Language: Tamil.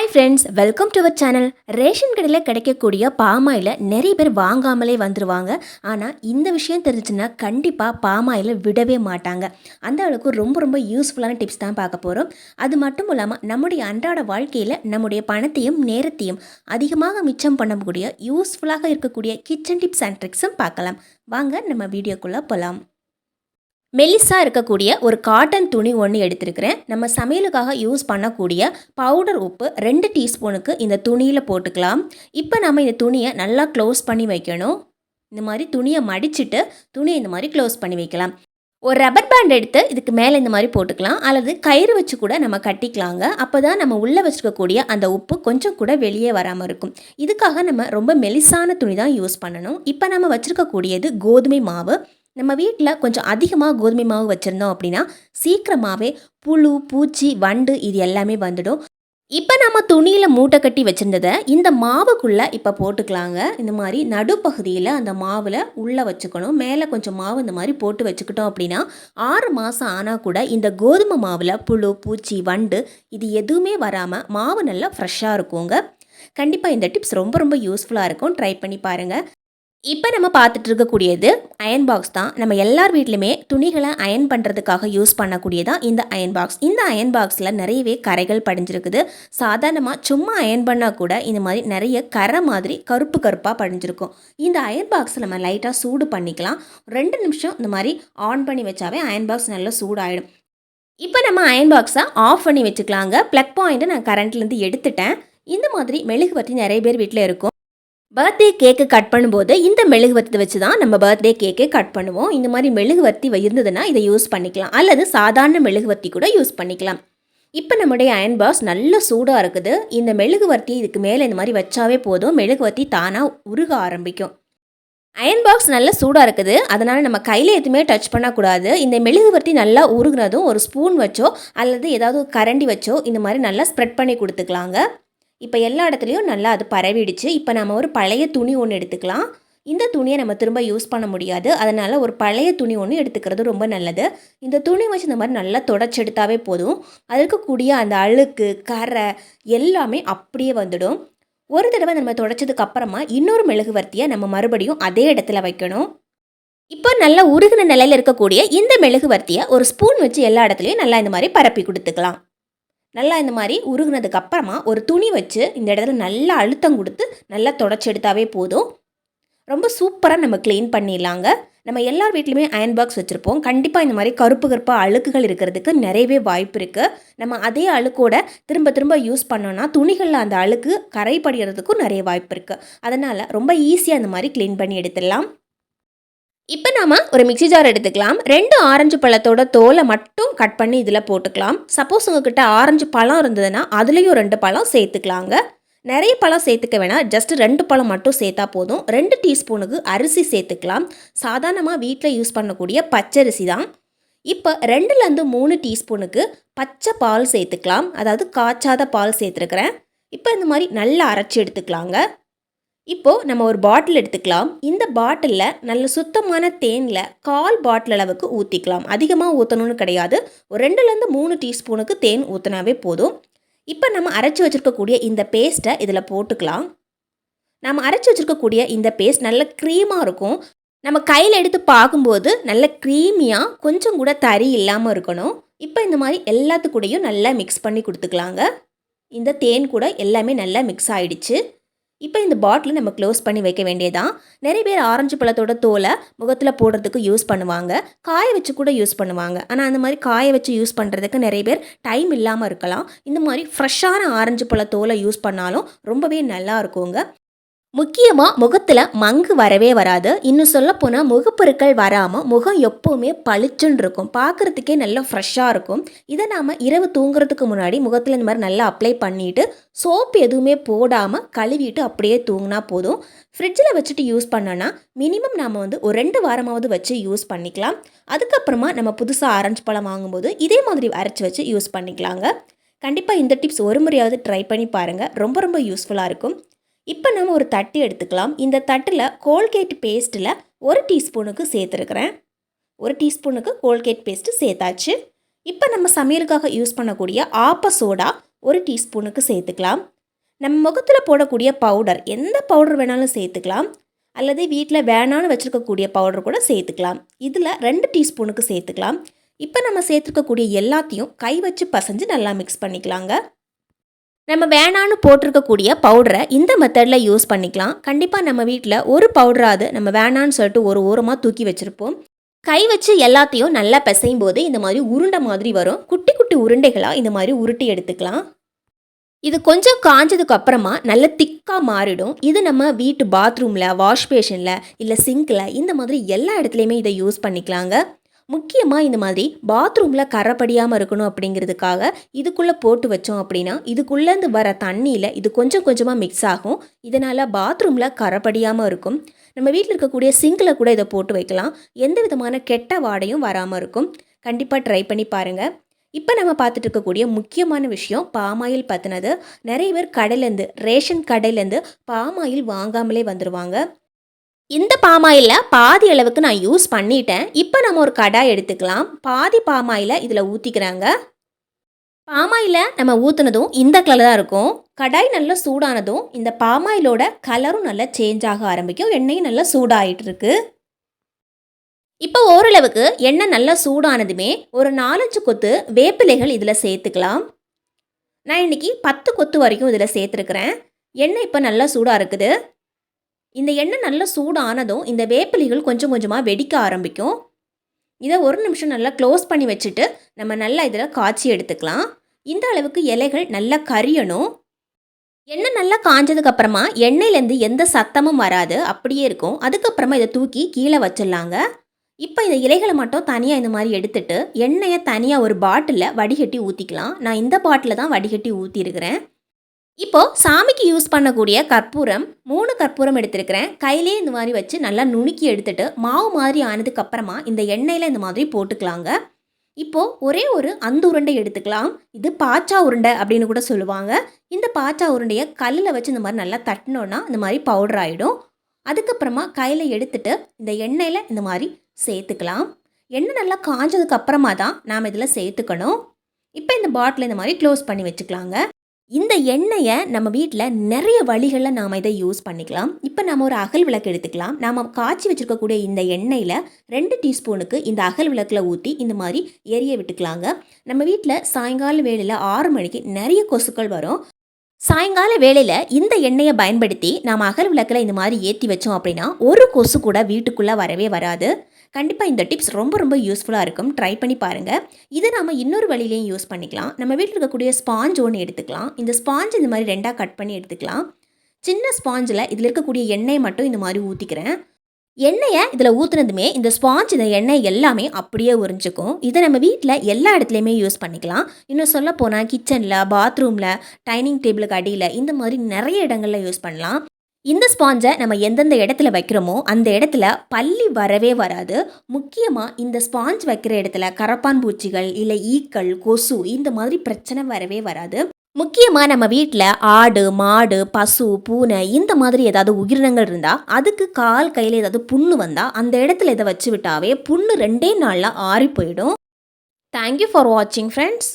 Hi friends welcome to our channel ration கடையில் கிடைக்கக்கூடிய பாமாயில் நிறைய பேர் வாங்காமலே வந்துடுவாங்க ஆனால் இந்த விஷயம் தெரிஞ்சுன்னா கண்டிப்பாக பாமாயில் விடவே மாட்டாங்க. அந்த அளவுக்கு ரொம்ப ரொம்ப யூஸ்ஃபுல்லான டிப்ஸ் தான் பார்க்க போகிறோம் அது மட்டும் இல்லாமல் நம்முடைய அன்றாட வாழ்க்கையில் நம்முடைய பணத்தையும் நேரத்தையும் அதிகமாக மிச்சம் பண்ணக்கூடிய யூஸ்ஃபுல்லாக இருக்கக்கூடிய கிச்சன் டிப்ஸ் அண்ட் ட்ரிக்ஸும் பார்க்கலாம். வாங்க நம்ம வீடியோக்குள்ளே போகலாம் மெலிசாக இருக்கக்கூடிய ஒரு காட்டன் துணி ஒன்று எடுத்திருக்கிறேன். நம்ம சமையலுக்காக யூஸ் பண்ணக்கூடிய பவுடர் உப்பு ரெண்டு டீஸ்பூனுக்கு இந்த துணியில் போட்டுக்கலாம். இப்போ நம்ம இந்த துணியை நல்லா க்ளோஸ் பண்ணி வைக்கணும். இந்த மாதிரி துணியை மடிச்சிட்டு துணியை இந்த மாதிரி க்ளோஸ் பண்ணி வைக்கலாம். ஒரு ரப்பர் பேண்ட் எடுத்து இதுக்கு மேலே இந்த மாதிரி போட்டுக்கலாம். அல்லது கயிறு வச்சு கூட நம்ம கட்டிக்கலாங்க. அப்போ தான் நம்ம உள்ளே வச்சுருக்கக்கூடிய அந்த உப்பு கொஞ்சம் கூட வெளியே வராமல் இருக்கும். இதுக்காக நம்ம ரொம்ப மெலிசான துணி தான் யூஸ் பண்ணணும். இப்போ நம்ம வச்சுருக்கக்கூடியது கோதுமை மாவு. நம்ம வீட்டில் கொஞ்சம் அதிகமாக கோதுமை மாவு வச்சுருந்தோம் அப்படின்னா சீக்கிரமாகவே புழு பூச்சி வண்டு இது எல்லாமே வந்துடும். இப்போ நம்ம துணியில் மூட்டை கட்டி வச்சுருந்ததை இந்த மாவுக்குள்ளே இப்போ போட்டுக்கலாங்க. இந்த மாதிரி நடுப்பகுதியில் அந்த மாவில் உள்ளே வச்சுக்கணும். மேலே கொஞ்சம் மாவு இந்த மாதிரி போட்டு வச்சுக்கிட்டோம் அப்படின்னா ஆறு மாதம் ஆனால் கூட இந்த கோதுமை மாவில் புழு பூச்சி வண்டு இது எதுவுமே வராமல் மாவு நல்லா ஃப்ரெஷ்ஷாக இருக்குங்க. கண்டிப்பாக இந்த டிப்ஸ் ரொம்ப ரொம்ப யூஸ்ஃபுல்லாக இருக்கும். ட்ரை பண்ணி பாருங்கள் இப்போ நம்ம பார்த்துட்டு இருக்கக்கூடியது அயன் பாக்ஸ் தான். நம்ம எல்லார் வீட்லையுமே துணிகளை அயன் பண்ணுறதுக்காக யூஸ் பண்ணக்கூடியதான் இந்த அயன் பாக்ஸ் இந்த அயன் பாக்ஸில் நிறையவே கரைகள் படிஞ்சிருக்குது. சாதாரணமாக சும்மா அயன் பண்ணால் கூட இந்த மாதிரி நிறைய கரை மாதிரி கருப்பு கருப்பாக படிஞ்சிருக்கும். இந்த அயன் பாக்ஸை நம்ம லைட்டாக சூடு பண்ணிக்கலாம். ரெண்டு நிமிஷம் இந்த மாதிரி ஆன் பண்ணி வச்சாவே அயன் பாக்ஸ் நல்லா சூடாயிடும். இப்போ நம்ம அயன் பாக்ஸை ஆஃப் பண்ணி வச்சுக்கலாங்க. ப்ளக் பாயிண்ட்டை நான் கரண்ட்லேருந்து எடுத்துட்டேன். இந்த மாதிரி மெழுகுவர்த்தி நிறைய பேர் வீட்டில் இருக்கும். பர்த்டே கேக்கு கட் பண்ணும்போது இந்த மெழுகுவர்த்தி வச்சு தான் நம்ம பர்த்டே கேக்கே கட் பண்ணுவோம். இந்த மாதிரி மெழுகுவர்த்தி இருந்ததுன்னா இதை யூஸ் பண்ணிக்கலாம். அல்லது சாதாரண மெழுகுவர்த்தி கூட யூஸ் பண்ணிக்கலாம். இப்போ நம்முடைய அயன் பாக்ஸ் நல்ல சூடாக இருக்குது. இந்த மெழுகுவர்த்தி இதுக்கு மேலே இந்த மாதிரி வச்சாவே போதும். மெழுகுவர்த்தி தானாக உருக ஆரம்பிக்கும். அயன் பாக்ஸ் நல்லா சூடாக இருக்குது. அதனால் நம்ம கையில் எதுவுமே டச் பண்ணக்கூடாது. இந்த மெழுகுவர்த்தி நல்லா உருகுனதும் ஒரு ஸ்பூன் வச்சோ அல்லது ஏதாவது கரண்டி வச்சோ இந்த மாதிரி நல்லா ஸ்ப்ரெட் பண்ணி கொடுத்துக்கலாங்க. இப்போ எல்லா இடத்துலையும் நல்லா அது பரவிடுச்சு. இப்போ நம்ம ஒரு பழைய துணி ஒன்று எடுத்துக்கலாம். இந்த துணியை நம்ம திரும்ப யூஸ் பண்ண முடியாது. அதனால் ஒரு பழைய துணி ஒன்று எடுத்துக்கிறது ரொம்ப நல்லது. இந்த துணி வச்சு இந்த மாதிரி நல்லா தொடச்செடுத்தாவே போதும். அது இருக்கக்கூடிய அந்த அழுக்கு கரை எல்லாமே அப்படியே வந்துடும். ஒரு தடவை நம்ம தொடச்சதுக்கு அப்புறமா இன்னொரு மெழுகுவர்த்தியை நம்ம மறுபடியும் அதே இடத்துல வைக்கணும். இப்போ நல்லா உருகின நிலையில் இருக்கக்கூடிய இந்த மெழுகுவர்த்தியை ஒரு ஸ்பூன் வச்சு எல்லா இடத்துலையும் நல்லா இந்த மாதிரி பரப்பி கொடுத்துக்கலாம். நல்லா இந்த மாதிரி உருகுனதுக்கு அப்புறமா ஒரு துணி வச்சு இந்த இடத்துல நல்லா அழுத்தம் கொடுத்து நல்லா தொடச்சி எடுத்தாவே போதும். ரொம்ப சூப்பராக நம்ம க்ளீன் பண்ணிடலாங்க. நம்ம எல்லார் வீட்லையுமே அயன் பாக்ஸ் வச்சுருப்போம். கண்டிப்பாக இந்த மாதிரி கருப்பு கருப்பாக அழுக்குகள் இருக்கிறதுக்கு நிறையவே வாய்ப்பு இருக்குது நம்ம அதே அழுக்கோட திரும்ப திரும்ப யூஸ் பண்ணோன்னா துணிகளில் அந்த அழுக்கு கரை படிகிறதுக்கும் நிறைய வாய்ப்பு இருக்குது அதனால் ரொம்ப ஈஸியாக இந்த மாதிரி க்ளீன் பண்ணி எடுத்துடலாம். இப்போ நாம் ஒரு மிக்சி ஜார் எடுத்துக்கலாம். ரெண்டு ஆரஞ்சு பழத்தோட தோலை மட்டும் கட் பண்ணி இதில் போட்டுக்கலாம். சப்போஸ் உங்ககிட்ட ஆரஞ்சு பழம் இருந்ததுன்னா அதுலேயும் ரெண்டு பழம் சேர்த்துக்கலாங்க. நிறைய பழம் சேர்த்துக்க வேணாம் ஜஸ்ட் ரெண்டு பழம் மட்டும் சேர்த்தா போதும். ரெண்டு டீஸ்பூனுக்கு அரிசி சேர்த்துக்கலாம். சாதாரணமாக வீட்டில் யூஸ் பண்ணக்கூடிய பச்சரிசி தான். இப்போ ரெண்டுலேருந்து மூணு டீஸ்பூனுக்கு பச்சை பால் சேர்த்துக்கலாம். அதாவது காய்ச்சாத பால் சேர்த்துருக்குறேன். இப்போ இந்த மாதிரி நல்லா அரைச்சி எடுத்துக்கலாங்க. இப்போது நம்ம ஒரு பாட்டில் எடுத்துக்கலாம். இந்த பாட்டிலில் நல்ல சுத்தமான தேனில் கால் பாட்டில் அளவுக்கு ஊற்றிக்கலாம் அதிகமாக ஊற்றணும்னு கிடையாது. ஒரு ரெண்டுலேருந்து மூணு டீஸ்பூனுக்கு தேன் ஊற்றினாவே போதும். இப்போ நம்ம அரைச்சி வச்சுருக்கக்கூடிய இந்த பேஸ்ட்டை இதில் போட்டுக்கலாம். நம்ம அரைச்சி வச்சுருக்கக்கூடிய இந்த பேஸ்ட் நல்ல க்ரீமாக இருக்கும். நம்ம கையில் எடுத்து பார்க்கும்போது நல்ல க்ரீமியாக கொஞ்சம் கூட தறி இல்லாமல் இருக்கணும். இப்போ இந்த மாதிரி எல்லாத்துக்கூடையும் நல்லா மிக்ஸ் பண்ணி கொடுத்துக்கலாங்க. இந்த தேன் கூட எல்லாமே நல்லா மிக்ஸ் ஆகிடுச்சு இப்போ இந்த பாட்டில் நம்ம க்ளோஸ் பண்ணி வைக்க வேண்டியதான் நிறைய பேர் ஆரஞ்சு பழத்தோட தோலை முகத்தில் போடுறதுக்கு யூஸ் பண்ணுவாங்க. காய வச்சு கூட யூஸ் பண்ணுவாங்க. ஆனால் அந்த மாதிரி காய வச்சு யூஸ் பண்ணுறதுக்கு நிறைய பேர் டைம் இல்லாமல் இருக்கலாம். இந்த மாதிரி ஃப்ரெஷ்ஷான ஆரஞ்சு பழ தோலை யூஸ் பண்ணாலும் ரொம்பவே நல்லா இருக்குங்க. முக்கியமாக முகத்தில் மங்கு வரவே வராது. இன்னும் சொல்ல போனால் முகப்பொருட்கள் வராமல் முகம் எப்போவுமே பளிச்சுன்னு இருக்கும். பார்க்குறதுக்கே நல்லா ஃப்ரெஷ்ஷாக இருக்கும். இதை நாம் இரவு தூங்குறதுக்கு முன்னாடி முகத்தில் இந்த மாதிரி நல்லா அப்ளை பண்ணிவிட்டு சோப்பு எதுவுமே போடாமல் கழுவிட்டு அப்படியே தூங்கினா போதும். ஃப்ரிட்ஜில் வச்சுட்டு யூஸ் பண்ணோன்னா மினிமம் நாம் வந்து ஒரு ரெண்டு வாரமாவது வச்சு யூஸ் பண்ணிக்கலாம். அதுக்கப்புறமா நம்ம புதுசாக ஆரஞ்சு பழம் வாங்கும்போது இதே மாதிரி அரைச்சி வச்சு யூஸ் பண்ணிக்கலாங்க. கண்டிப்பாக இந்த டிப்ஸ் ஒரு முறையாவது ட்ரை பண்ணி பாருங்கள் ரொம்ப ரொம்ப யூஸ்ஃபுல்லாக இருக்கும். இப்போ நம்ம ஒரு தட்டு எடுத்துக்கலாம். இந்த தட்டில் கோல்கேட் பேஸ்ட்டில் ஒரு டீஸ்பூனுக்கு சேர்த்துருக்குறேன். ஒரு டீஸ்பூனுக்கு கோல்கேட் பேஸ்ட்டு சேர்த்தாச்சு. இப்போ நம்ம சமையலுக்காக யூஸ் பண்ணக்கூடிய ஆப்ப சோடா ஒரு டீஸ்பூனுக்கு சேர்த்துக்கலாம். நம்ம முகத்தில் போடக்கூடிய பவுடர் எந்த பவுடர் வேணாலும் சேர்த்துக்கலாம். அல்லது வீட்டில் வேணான்னு வச்சுருக்கக்கூடிய பவுடர் கூட சேர்த்துக்கலாம். இதில் ரெண்டு டீஸ்பூனுக்கு சேர்த்துக்கலாம். இப்போ நம்ம சேர்த்துருக்கக்கூடிய எல்லாத்தையும் கை வச்சு பசைஞ்சு நல்லா மிக்ஸ் பண்ணிக்கலாங்க. நம்ம வேணான்னு போட்டிருக்கக்கூடிய பவுடரை இந்த மெத்தடில் யூஸ் பண்ணிக்கலாம். கண்டிப்பாக நம்ம வீட்டில் ஒரு பவுடராது நம்ம வேணான்னு சொல்லிட்டு ஒரு ஓரமாக தூக்கி வச்சுருப்போம். கை வச்சு எல்லாத்தையும் நல்லா பிசையும் போது இந்த மாதிரி உருண்டை மாதிரி வரும். குட்டி குட்டி உருண்டைகளாக இந்த மாதிரி உருட்டி எடுத்துக்கலாம். இது கொஞ்சம் காஞ்சதுக்கு அப்புறமா நல்ல திக்காக மாறிடும். இது நம்ம வீட்டு பாத்ரூமில் வாஷ் பேஷனில் இல்லை சிங்கில் இந்த மாதிரி எல்லா இடத்துலையுமே இதை யூஸ் பண்ணிக்கலாங்க. முக்கியமாக இந்த மாதிரி பாத்ரூமில் கரைப்படியாமல் இருக்கணும் அப்படிங்கிறதுக்காக இதுக்குள்ளே போட்டு வச்சோம் அப்படின்னா இதுக்குள்ளேருந்து வர தண்ணியில் இது கொஞ்சம் கொஞ்சமாக மிக்ஸ் ஆகும். இதனால் பாத்ரூமில் கரைப்படியாமல் இருக்கும். நம்ம வீட்டில் இருக்கக்கூடிய சிங்கில் கூட இதை போட்டு வைக்கலாம். எந்த விதமான கெட்ட வாடையும் வராமல் இருக்கும். கண்டிப்பாக ட்ரை பண்ணி பாருங்கள் இப்போ நம்ம பார்த்துட்டு இருக்கக்கூடிய முக்கியமான விஷயம் பாமாயில் பற்றினது நிறைய பேர் கடையிலேருந்து ரேஷன் கடையிலேருந்து பாமாயில் வாங்காமலே வந்துடுவாங்க இந்த பாமாயிலில் பாதி அளவுக்கு நான் யூஸ் பண்ணிட்டேன். இப்போ நம்ம ஒரு கடாய் எடுத்துக்கலாம். பாதி பாமாயில இதில் ஊற்றிக்கிறாங்க பாமாயில நம்ம ஊற்றுனதும் இந்த கலர் தான் இருக்கும். கடாய் நல்லா சூடானதும் இந்த பாமாயிலோட கலரும் நல்லா சேஞ்ச் ஆக ஆரம்பிக்கும். எண்ணெயும் நல்லா சூடாகிட்டு இருக்கு. இப்போ ஓரளவுக்கு எண்ணெய் நல்லா சூடானதுமே ஒரு நாலஞ்சு கொத்து வேப்பிலைகள் இதில் சேர்த்துக்கலாம். நான் இன்னைக்கு பத்து கொத்து வரைக்கும் இதில் சேர்த்துருக்குறேன். எண்ணெய் இப்போ நல்லா சூடாக இருக்குது. இந்த எண்ணெய் நல்லா சூடானதும் இந்த வேப்பிலைகள் கொஞ்சம் கொஞ்சமாக வெடிக்க ஆரம்பிக்கும். இதை ஒரு நிமிஷம் நல்லா க்ளோஸ் பண்ணி வச்சுட்டு நம்ம நல்லா இதில் காய்ச்சி எடுத்துக்கலாம். இந்த அளவுக்கு இலைகள் நல்லா கரியணும். எண்ணெய் நல்லா காஞ்சதுக்கப்புறமா எண்ணெயிலேருந்து எந்த சத்தமும் வராது அப்படியே இருக்கும். அதுக்கப்புறமா இதை தூக்கி கீழே வச்சிடலாங்க. இப்போ இந்த இலைகளை மட்டும் தனியாக இந்த மாதிரி எடுத்துட்டு எண்ணெயை தனியாக ஒரு பாட்டிலில் வடிகட்டி ஊற்றிக்கலாம் நான் இந்த பாட்டில் தான் வடிகட்டி ஊற்றிருக்கிறேன் இப்போது சாமிக்கு யூஸ் பண்ணக்கூடிய கற்பூரம் மூணு கற்பூரம் எடுத்திருக்கிறேன். கையிலே இந்த மாதிரி வச்சு நல்லா நுணுக்கி எடுத்துட்டு மாவு மாதிரி ஆனதுக்கப்புறமா இந்த எண்ணெயில் இந்த மாதிரி போட்டுக்கலாங்க. இப்போது ஒரே ஒரு அந்த உருண்டை எடுத்துக்கலாம். இது பாச்சா உருண்டை அப்படின்னு கூட சொல்லுவாங்க. இந்த பாச்சா உருண்டையை கல்லில் வச்சு இந்த மாதிரி நல்லா தட்டினோன்னா இந்த மாதிரி பவுடர் ஆகிடும் அதுக்கப்புறமா கையில் எடுத்துட்டு இந்த எண்ணெயில் இந்த மாதிரி சேர்த்துக்கலாம். எண்ணெய் நல்லா காஞ்சதுக்கு அப்புறமா தான் நாம் இதில் சேர்த்துக்கணும். இப்போ இந்த பாட்டில் இந்த மாதிரி க்ளோஸ் பண்ணி வச்சுக்கலாங்க. இந்த எண்ணெயை நம்ம வீட்டில் நிறைய வழிகளில் நாம் இதை யூஸ் பண்ணிக்கலாம். இப்போ நம்ம ஒரு அகல் விளக்கு எடுத்துக்கலாம். நாம் காய்ச்சி வச்சுருக்கக்கூடிய இந்த எண்ணெயில் ரெண்டு டீஸ்பூனுக்கு இந்த அகல் விளக்கில் ஊற்றி இந்த மாதிரி எரிய விட்டுக்கலாங்க. நம்ம வீட்டில் சாயங்கால வேளையில் ஆறு மணிக்கு நிறைய கொசுக்கள் வரும். சாயங்கால வேளையில் இந்த எண்ணெயை பயன்படுத்தி நாம் அகல் விளக்கில் இந்த மாதிரி ஏற்றி வச்சோம் அப்படின்னா ஒரு கொசு கூட வீட்டுக்குள்ளே வரவே வராது. கண்டிப்பாக இந்த டிப்ஸ் ரொம்ப ரொம்ப யூஸ்ஃபுல்லாக இருக்கும். ட்ரை பண்ணி பாருங்கள் இதை நம்ம இன்னொரு வழியிலையும் யூஸ் பண்ணிக்கலாம். நம்ம வீட்டில் இருக்கக்கூடிய ஸ்பாஞ்ச் ஒன்று எடுத்துக்கலாம். இந்த ஸ்பாஞ்ச் இந்த மாதிரி ரெண்டாக கட் பண்ணி எடுத்துக்கலாம். சின்ன ஸ்பாஞ்சில் இதில் இருக்கக்கூடிய எண்ணெயை மட்டும் இந்த மாதிரி ஊற்றிக்கிறேன் எண்ணெயை இதில் ஊற்றுனதுமே இந்த ஸ்பாஞ்ச் இந்த எண்ணெய் எல்லாமே அப்படியே உறிஞ்சிக்கும். இதை நம்ம வீட்டில் எல்லா இடத்துலையுமே யூஸ் பண்ணிக்கலாம். இன்னும் சொல்ல போனால் கிச்சனில் பாத்ரூமில் டைனிங் டேபிளுக்கு அடியில் இந்த மாதிரி நிறைய இடங்களில் யூஸ் பண்ணலாம். இந்த ஸ்பாஞ்சை நம்ம எந்தெந்த இடத்துல வைக்கிறோமோ அந்த இடத்துல பள்ளி வரவே வராது. முக்கியமாக இந்த ஸ்பாஞ்ச் வைக்கிற இடத்துல கரப்பான் பூச்சிகள் இல்லை ஈக்கள் கொசு இந்த மாதிரி பிரச்சனை வரவே வராது. முக்கியமாக நம்ம வீட்டில் ஆடு மாடு பசு பூனை இந்த மாதிரி ஏதாவது உயிரினங்கள் இருந்தால் அதுக்கு கால் கையில் ஏதாவது புண்ணு வந்தால் அந்த இடத்துல இதை வச்சு விட்டாவே புண்ணு ரெண்டே நாளில் ஆறி போயிடும். தேங்க்யூ ஃபார் வாட்சிங் ஃப்ரெண்ட்ஸ்